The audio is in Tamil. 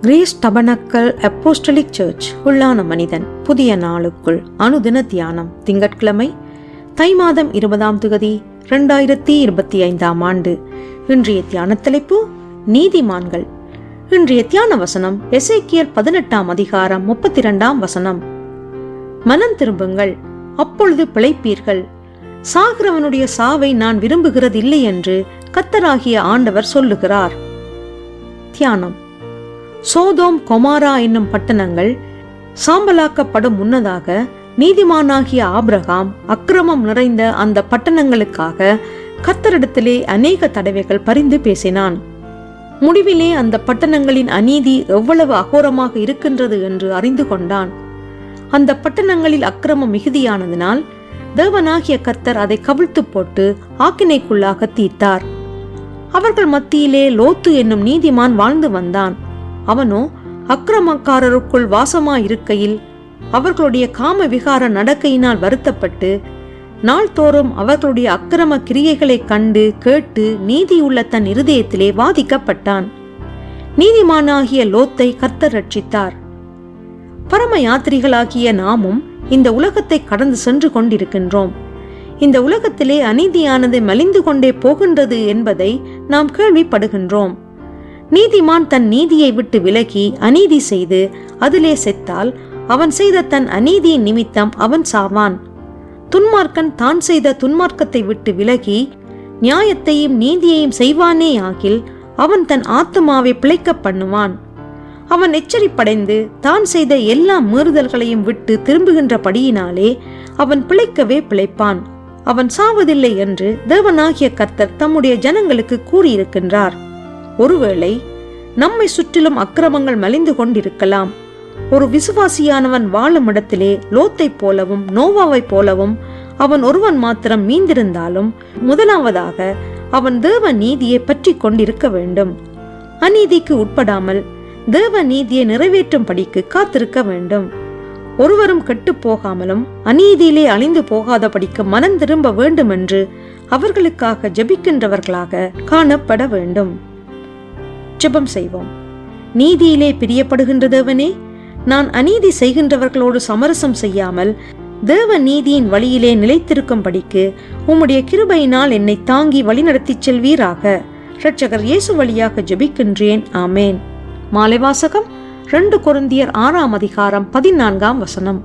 கிரேஸ் டபனக்கல் அப்போஸ்டலிக் சர்ச் உள்ளான மனிதன் புதிய நாளுக்குள் அனுதின தியானம் திங்கட்கிழமை தை மாதம் இருபதாம் திகதி ரெண்டாயிரத்தி இருபத்தி ஐந்தாம் ஆண்டு. இன்றைய தியான தலைப்பு நீதிமான்கள். இன்றைய தியான வசனம் எசைக்கியர் பதினெட்டாம் அதிகாரம் முப்பத்தி இரண்டாம் வசனம். மனம் திரும்புங்கள் அப்பொழுது பிழைப்பீர்கள். சாகிறவனுடைய சாவை நான் விரும்புகிறதில்லை என்று கத்தராகிய ஆண்டவர் சொல்லுகிறார். தியானம். சோதோம் கொமாரா என்னும் பட்டணங்கள் சாம்பலாக்கப்படும் முன்னதாக நீதிமானாகிய ஆபிரகாம் அக்கிரமம் நிறைந்த அந்த பட்டணங்களுக்காக கத்தரிடத்திலே அநேக தடவைகள் பரிந்து பேசினான். முடிவிலே அந்த பட்டணங்களின் அநீதி எவ்வளவு அகோரமாக இருக்கின்றது என்று அறிந்து கொண்டான். அந்த பட்டணங்களில் அக்கிரமம் மிகுதியானதினால் தேவனாகிய கர்த்தர் அதை கவிழ்த்து போட்டு ஆக்கினைக்குள்ளாக தீர்த்தார். அவர்கள் மத்தியிலே லோத்து என்னும் நீதிமான் வாழ்ந்து வந்தான். அவனோ அக்கிரமக்காரருக்குள் வாசமாயிருக்கையில் அவர்களுடைய காம விகார நடக்கையினால் வருத்தப்பட்டு நாள்தோறும் அவர்களுடைய அக்கிரம கிரியைகளைக் கண்டு கேட்டு நீதியுள்ள தன் இருதயத்திலே வாதிக்கப்பட்டான். நீதிமானாகிய லோத்தை கர்த்தர் ரட்சித்தார் பரம யாத்திரிகளாகிய நாமும் இந்த உலகத்தை கடந்து சென்று கொண்டிருக்கின்றோம். இந்த உலகத்திலே அநீதியானது மலிந்து கொண்டே போகின்றது என்பதை நாம் கேள்விப்படுகின்றோம். நீதிமான் தன் நீதியை விட்டு விலகி அநீதி செய்து அதிலே செத்தால் அவன் செய்த தன் அநீதியின் நிமித்தம் அவன் சாவான். துன்மார்க்கன் தான் செய்த துன்மார்க்கத்தை விட்டு விலகி நியாயத்தையும் நீதியையும் செய்வானே ஆகில் அவன் தன் ஆத்துமாவை பிழைக்க பண்ணுவான். அவன் எச்சரிப்படைந்து தான் செய்த எல்லா மீறுதல்களையும் விட்டு திரும்புகின்றபடியினாலே அவன் பிழைக்கவே பிழைப்பான். அவன் சாவதில்லை என்று தேவனாகிய கர்த்தர் தம்முடைய ஜனங்களுக்கு கூறியிருக்கின்றார். ஒருவேளை நம்மை சுற்றிலும் அக்கிரமங்கள் மலிந்து கொண்டிருக்கலாம். ஒரு விசுவாசியானவன் வாழும் இடத்திலே லோத்தைப் போலவும் நோவாவைப் போலவும் அவன் ஒருவன் மாத்திரம் மீந்திருந்தாலும் முதலாவதாக அவன் தேவ நீதியை பற்றி கொண்டிருக்க வேண்டும். அநீதிக்கு உட்படாமல் தேவ நீதியை நிறைவேற்றும் படிக்கு காத்திருக்க வேண்டும். ஒருவரும் கெட்டு போகாமலும் அநீதியிலே அழிந்து போகாதபடிக்கு மனம் திரும்ப வேண்டும் என்று அவர்களுக்காக ஜெபிக்கின்றவர்களாக காணப்பட வேண்டும். ஜெபம் செய்வோம். நீதியிலே பிரியப்படுகின்ற தேவனே நான் அநீதி செய்கின்றவர்களோடு சமரசம் செய்யாமல் தேவ நீதியின் வழியிலே நிலைத்திருக்கும்படிக்கு உம்முடைய கிருபையினால் என்னை தாங்கி வழிநடத்திச் செல்வீராக. இரட்சகர் இயேசு வழியாக ஜெபிக்கின்றேன். ஆமேன். மாலைவாசகம் ரெண்டு குருந்தியர் ஆறாம் அதிகாரம் பதினான்காம் வசனம்.